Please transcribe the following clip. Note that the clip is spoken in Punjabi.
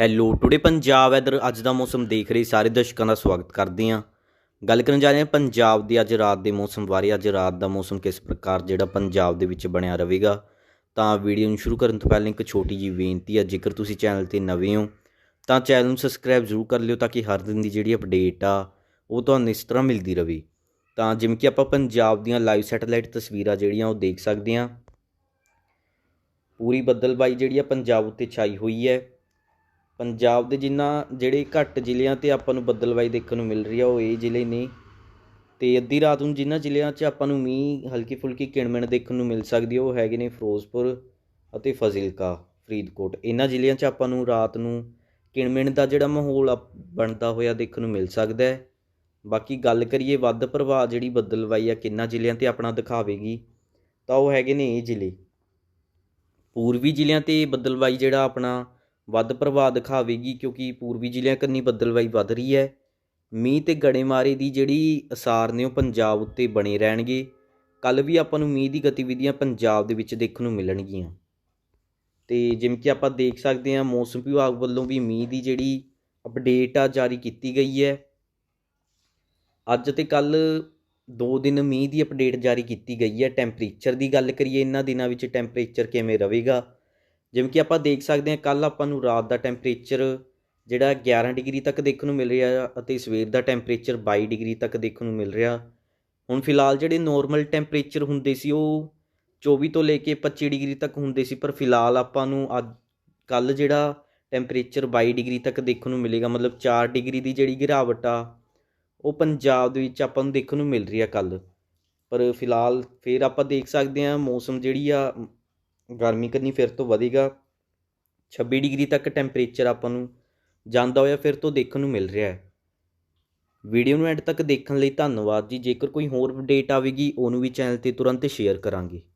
ਹੈਲੋ ਟੁਡੇ ਪੰਜਾਬ ਵੈਦਰ ਅੱਜ ਦਾ ਮੌਸਮ ਦੇਖ ਰਹੇ ਸਾਰੇ ਦਰਸ਼ਕਾਂ ਦਾ ਸਵਾਗਤ ਕਰਦੇ ਹਾਂ। ਗੱਲ ਕਰਨ ਜਾ ਰਹੇ ਹਾਂ ਪੰਜਾਬ ਦੇ ਅੱਜ ਰਾਤ ਦੇ ਮੌਸਮ ਬਾਰੇ। ਅੱਜ ਰਾਤ ਦਾ ਮੌਸਮ ਕਿਸ ਪ੍ਰਕਾਰ ਜਿਹੜਾ ਪੰਜਾਬ ਦੇ ਵਿੱਚ ਬਣਿਆ ਰਹੇਗਾ? ਤਾਂ ਵੀਡੀਓ ਨੂੰ ਸ਼ੁਰੂ ਕਰਨ ਤੋਂ ਪਹਿਲਾਂ ਇੱਕ ਛੋਟੀ ਜਿਹੀ ਬੇਨਤੀ ਹੈ, ਜੇਕਰ ਤੁਸੀਂ ਚੈਨਲ ਤੇ ਨਵੇਂ ਹੋ, ਤਾਂ ਚੈਨਲ ਨੂੰ ਸਬਸਕ੍ਰਾਈਬ ਜ਼ਰੂਰ ਕਰ ਲਿਓ ਤਾਂ ਕਿ ਹਰ ਦਿਨ ਦੀ ਜਿਹੜੀ ਅਪਡੇਟ ਆ, ਉਹ ਤੁਹਾਨੂੰ ਇਸ ਤਰ੍ਹਾਂ ਮਿਲਦੀ ਰਹੇ ਤਾਂ ਜਿਵੇਂ ਕਿ ਆਪਾਂ ਪੰਜਾਬ ਦੀਆਂ ਲਾਈਵ ਸੈਟੇਲਾਈਟ ਤਸਵੀਰਾਂ ਜਿਹੜੀਆਂ ਉਹ ਦੇਖ ਸਕਦੇ ਹਾਂ। ਪੂਰੀ ਬੱਦਲਬਾਈ ਜਿਹੜੀ ਆ ਪੰਜਾਬ ਉੱਤੇ ਛਾਈ ਹੋਈ ਹੈ। ਪੰਜਾਬ ਦੇ ਜਿੰਨਾ ਜਿਹੜੇ ਘੱਟ ਜ਼ਿਲ੍ਹਿਆਂ ਤੇ ਆਪਾਂ ਨੂੰ ਬੱਦਲਬਾਈ ਦੇਖਣ ਨੂੰ ਮਿਲ ਰਹੀ ਆ, ਉਹ ਇਹ ਜ਼ਿਲ੍ਹੇ ਨੇ। ਅਤੇ ਅੱਧੀ ਰਾਤ ਨੂੰ ਜਿਨ੍ਹਾਂ ਜ਼ਿਲ੍ਹਿਆਂ 'ਚ ਆਪਾਂ ਨੂੰ ਮੀਂਹ ਹਲਕੀ ਫੁਲਕੀ ਕਿਣਮਿਣ ਦੇਖਣ ਨੂੰ ਮਿਲ ਸਕਦੀ ਹੈ ਉਹ ਹੈਗੇ ਨੇ ਫਿਰੋਜ਼ਪੁਰ ਅਤੇ ਫਜ਼ਿਲਕਾ, ਫਰੀਦਕੋਟ। ਇਹਨਾਂ ਜ਼ਿਲ੍ਹਿਆਂ 'ਚ ਆਪਾਂ ਨੂੰ ਰਾਤ ਨੂੰ ਕਿਣਮਿਣ ਦਾ ਜਿਹੜਾ ਮਾਹੌਲ ਬਣਦਾ ਹੋਇਆ ਦੇਖਣ ਨੂੰ ਮਿਲ ਸਕਦਾ ਹੈ। ਬਾਕੀ ਗੱਲ ਕਰੀਏ ਵੱਧ ਪ੍ਰਭਾਵ ਜਿਹੜੀ ਬੱਦਲਬਾਈ ਆ ਕਿੰਨਾ ਜ਼ਿਲ੍ਹਿਆਂ ਤੇ ਆਪਣਾ ਦਿਖਾਵੇਗੀ, ਤਾਂ ਉਹ ਹੈਗੇ ਨੇ ਇਹ ਜ਼ਿਲ੍ਹੇ। ਪੂਰਬੀ ਜ਼ਿਲ੍ਹਿਆਂ ਤੇ ਬੱਦਲਬਾਈ ਜਿਹੜਾ ਆਪਣਾ ਵੱਧ ਪ੍ਰਭਾਵ ਦਿਖਾਵੇਗੀ ਕਿਉਂਕਿ ਪੂਰਬੀ ਜ਼ਿਲ੍ਹਿਆਂ ਕੰਨੀ ਬੱਦਲਬਾਈ ਵੱਧ ਰਹੀ ਹੈ। ਮੀਂਹ ਅਤੇ ਗੜੇਮਾਰੀ ਦੀ ਜਿਹੜੀ ਅਸਾਰ ਨੇ ਉਹ ਪੰਜਾਬ ਉੱਤੇ ਬਣੇ ਰਹਿਣਗੇ। ਕੱਲ੍ਹ ਵੀ ਆਪਾਂ ਨੂੰ ਮੀਂਹ ਦੀ ਗਤੀਵਿਧੀਆਂ ਪੰਜਾਬ ਦੇ ਵਿੱਚ ਦੇਖਣ ਨੂੰ ਮਿਲਣਗੀਆਂ। ਅਤੇ ਜਿਵੇਂ ਕਿ ਆਪਾਂ ਦੇਖ ਸਕਦੇ ਹਾਂ, ਮੌਸਮ ਵਿਭਾਗ ਵੱਲੋਂ ਵੀ ਮੀਂਹ ਦੀ ਜਿਹੜੀ ਅਪਡੇਟ ਆ ਜਾਰੀ ਕੀਤੀ ਗਈ ਹੈ। ਅੱਜ ਤੇ ਕੱਲ ਦੋ ਦਿਨ ਮੀਂਹ ਦੀ ਅਪਡੇਟ ਜਾਰੀ ਕੀਤੀ ਗਈ ਹੈ। ਟੈਂਪਰੇਚਰ ਦੀ ਗੱਲ ਕਰੀਏ, ਇਹਨਾਂ ਦਿਨਾਂ ਵਿੱਚ ਟੈਂਪਰੇਚਰ ਕਿਵੇਂ ਰਹੇਗਾ? ਜਿਵੇਂ ਕਿ ਆਪਾਂ ਦੇਖ ਸਕਦੇ ਹਾਂ ਕੱਲ ਆਪਾਂ ਨੂੰ ਰਾਤ ਦਾ ਟੈਂਪਰੇਚਰ ਜਿਹੜਾ 11 ਡਿਗਰੀ ਤੱਕ ਦੇਖਣ ਨੂੰ ਮਿਲ ਰਿਹਾ ਅਤੇ ਸਵੇਰ ਦਾ ਟੈਂਪਰੇਚਰ 22 ਡਿਗਰੀ ਤੱਕ ਦੇਖਣ ਨੂੰ ਮਿਲ ਰਿਹਾ। ਹੁਣ ਫਿਲਹਾਲ ਜਿਹੜੇ ਨੋਰਮਲ ਟੈਂਪਰੇਚਰ ਹੁੰਦੇ ਸੀ, ਉਹ 24 ਤੋਂ ਲੈ ਕੇ 25 ਡਿਗਰੀ ਤੱਕ ਹੁੰਦੇ ਸੀ, ਪਰ ਫਿਲਹਾਲ ਆਪਾਂ ਨੂੰ ਅੱਜ ਕੱਲ ਜਿਹੜਾ ਟੈਂਪਰੇਚਰ 22 ਡਿਗਰੀ ਤੱਕ ਦੇਖਣ ਨੂੰ ਮਿਲੇਗਾ, ਮਤਲਬ 4 ਡਿਗਰੀ ਦੀ ਜਿਹੜੀ ਗਿਰਾਵਟ ਆ, ਉਹ ਪੰਜਾਬ ਦੇ ਵਿੱਚ ਆਪਾਂ ਨੂੰ ਦੇਖਣ ਨੂੰ ਮਿਲ ਰਹੀ ਆ ਕੱਲ ਪਰ ਫਿਲਹਾਲ ਫਿਰ ਆਪਾਂ ਦੇਖ ਸਕਦੇ ਹਾਂ, ਮੌਸਮ ਜਿਹੜੀ ਆ ਗਰਮੀ ਕਰਨੀ ਫਿਰ ਤੋਂ ਵਧੇਗਾ। 26 ਡਿਗਰੀ ਤੱਕ ਟੈਂਪਰੇਚਰ ਆਪਾਂ ਨੂੰ ਜਾਂਦਾ ਹੋਇਆ ਫਿਰ ਤੋਂ ਦੇਖਣ ਨੂੰ ਮਿਲ ਰਿਹਾ ਹੈ। ਵੀਡੀਓ ਨੂੰ ਐਂਡ ਤੱਕ ਦੇਖਣ ਲਈ ਧੰਨਵਾਦ ਜੀ। ਜੇਕਰ ਕੋਈ ਹੋਰ ਅਪਡੇਟ ਆਵੇਗੀ, ਉਹਨੂੰ ਵੀ ਚੈਨਲ ਤੇ ਤੁਰੰਤ ਸ਼ੇਅਰ ਕਰਾਂਗੇ।